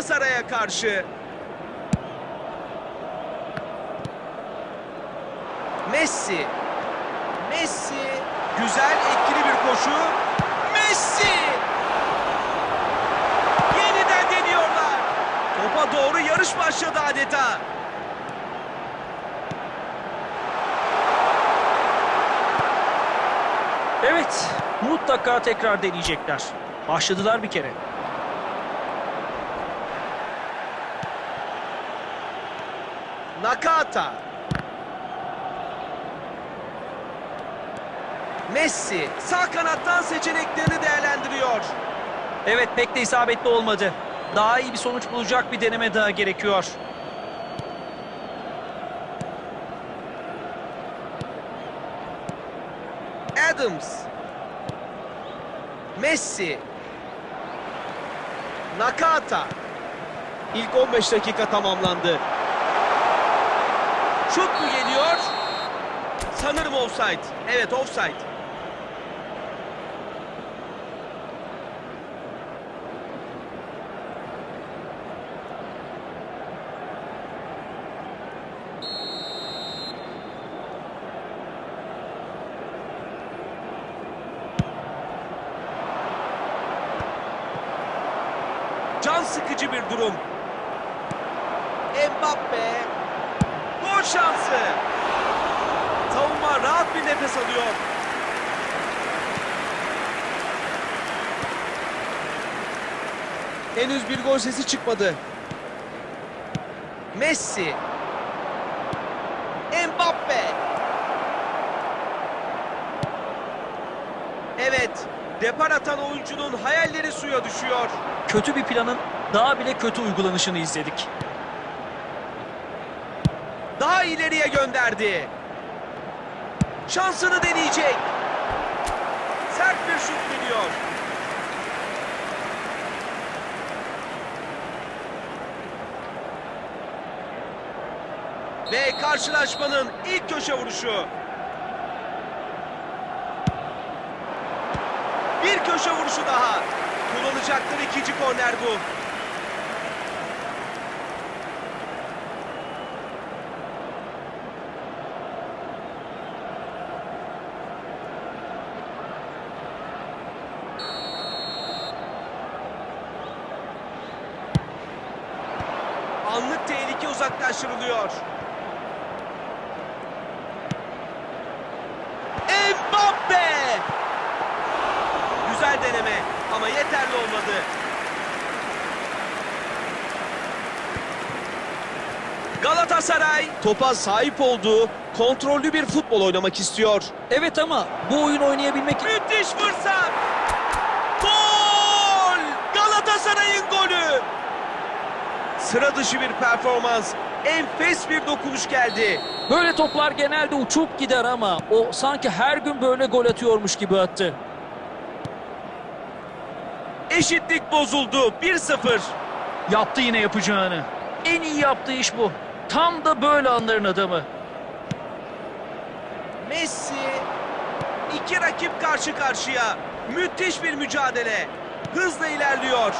Galatasaray'a karşı. Messi. Messi. Güzel etkili bir koşu. Messi. Yeniden deniyorlar. Topa doğru yarış başladı adeta. Evet, mutlaka tekrar deneyecekler. Başladılar bir kere. Nakata. Messi sağ kanattan seçeneklerini değerlendiriyor. Evet, pek de isabetli olmadı. Daha iyi bir sonuç bulacak bir deneme daha gerekiyor. Adams. Messi. Nakata. İlk 15 dakika tamamlandı. Şut mu geliyor? Sanırım offside. Evet offside. Can sıkıcı bir durum. Mbappe. Gol şansı. Savunma rahat bir nefes alıyor. Henüz bir gol sesi çıkmadı. Messi. Mbappe. Evet, depar atan oyuncunun hayalleri suya düşüyor. Kötü bir planın daha bile kötü uygulanışını izledik. Daha ileriye gönderdi. Şansını deneyecek. Sert bir şut geliyor. Ve karşılaşmanın ilk köşe vuruşu. Bir köşe vuruşu daha. Kullanacakları ikinci korner bu. Anlık tehlike uzaklaştırılıyor. Mbappe! Güzel deneme ama yeterli olmadı. Galatasaray topa sahip olduğu kontrollü bir futbol oynamak istiyor. Evet ama bu oyun oynayabilmek Müthiş fırsat! Gol! Galatasaray'ın golü! Sıra dışı bir performans. Enfes bir dokunuş geldi. Böyle toplar genelde uçup gider ama o sanki her gün böyle gol atıyormuş gibi attı. Eşitlik bozuldu. 1-0. Yaptı yine yapacağını. En iyi yaptığı iş bu. Tam da böyle anların adamı. Messi iki rakip karşı karşıya. Müthiş bir mücadele. Hızla ilerliyor.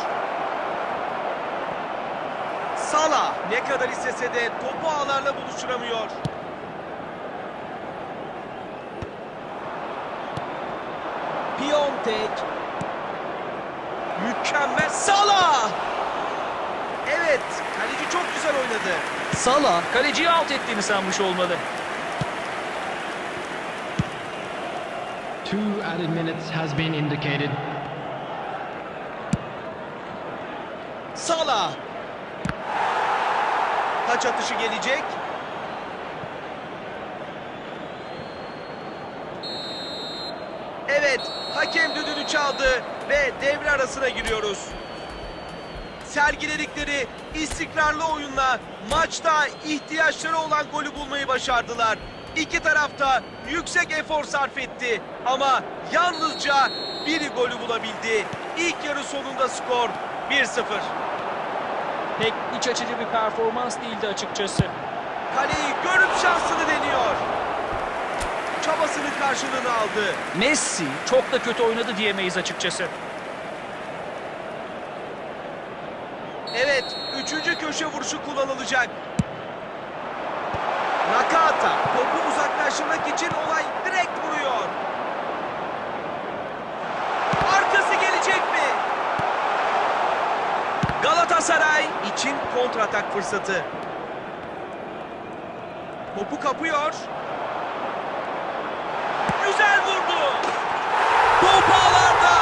Salah ne kadar istese de topu ağlarla buluşturamıyor. Piontek. Mükemmel Salah. Evet, kaleci çok güzel oynadı. Salah kaleciyi alt ettiğini sanmış olmalı. Two added minutes has been indicated. Salah. Taç atışı gelecek. Evet, hakem düdüğünü çaldı ve devre arasına giriyoruz. Sergiledikleri istikrarlı oyunla maçta ihtiyaçları olan golü bulmayı başardılar. İki tarafta yüksek efor sarf etti ama yalnızca biri golü bulabildi. İlk yarı sonunda skor 1-0. Pek iç açıcı bir performans değildi açıkçası. Kaleyi görüp şansını deniyor. Çabasının karşılığını aldı. Messi çok da kötü oynadı diyemeyiz açıkçası. Evet, üçüncü köşe vuruşu kullanılacak. Nakata topu uzaklaştırmak için olay Galatasaray için kontratak fırsatı. Topu kapıyor. Güzel vurdu. Top ağlarda.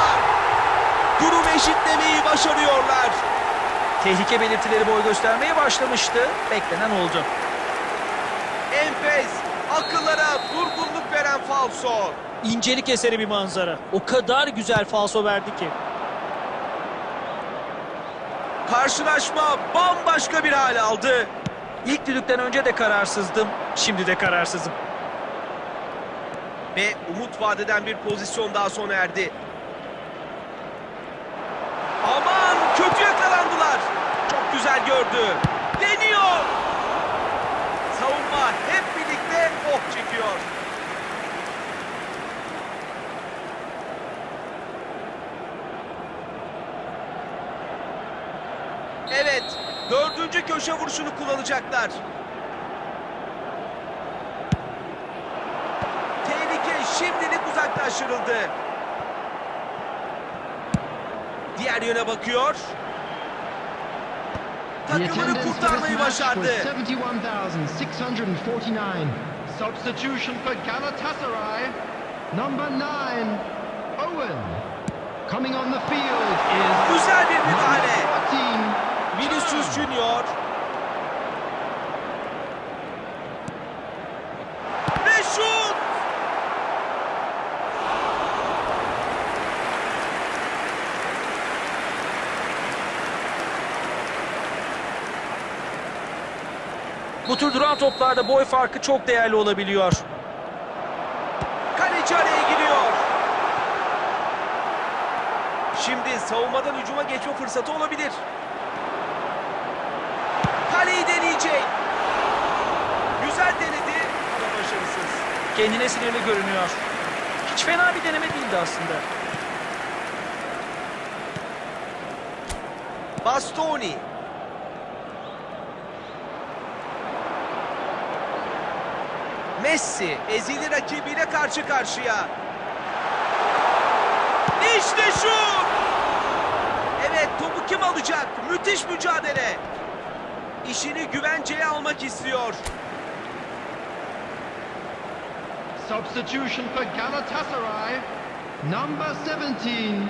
Durum eşitlemeyi başarıyorlar. Tehlike belirtileri boy göstermeye başlamıştı. Beklenen oldu. Enfes, akıllara durgunluk veren falso. İncelik eseri bir manzara. O kadar güzel falso verdi ki. Karşılaşma bambaşka bir hal aldı. İlk düdükten önce de kararsızdım. Şimdi de kararsızım. Ve umut vadeden bir pozisyon daha sona erdi. Aman kötü yakalandılar. Çok güzel gördü. Deniyor. Savunma hep birlikte oh çekiyor. Evet, dördüncü köşe vuruşunu kullanacaklar. Tehlike şimdilik uzaklaştırıldı. Diğer yöne bakıyor. Takımını kurtarmayı başardı. was 71,649. Substitution for Galatasaray. Number nine, Owen. Coming on the field is Güzel bir number müdahale. 14, Vinicius Can. Junior. Ve şut! Bu tür duran toplarda boy farkı çok değerli olabiliyor. Kaleci araya giriyor. Şimdi savunmadan hücuma geçme fırsatı olabilir. Kaleyi deneyecek. Güzel denedi başarısız. Kendine sinirli görünüyor. Hiç fena bir deneme değildi aslında. Bastoni. Messi ezili rakibiyle karşı karşıya. İşte şut! Evet topu kim alacak? Müthiş mücadele. İşini güvenceye almak istiyor. Substitution for Galatasaray. number 17,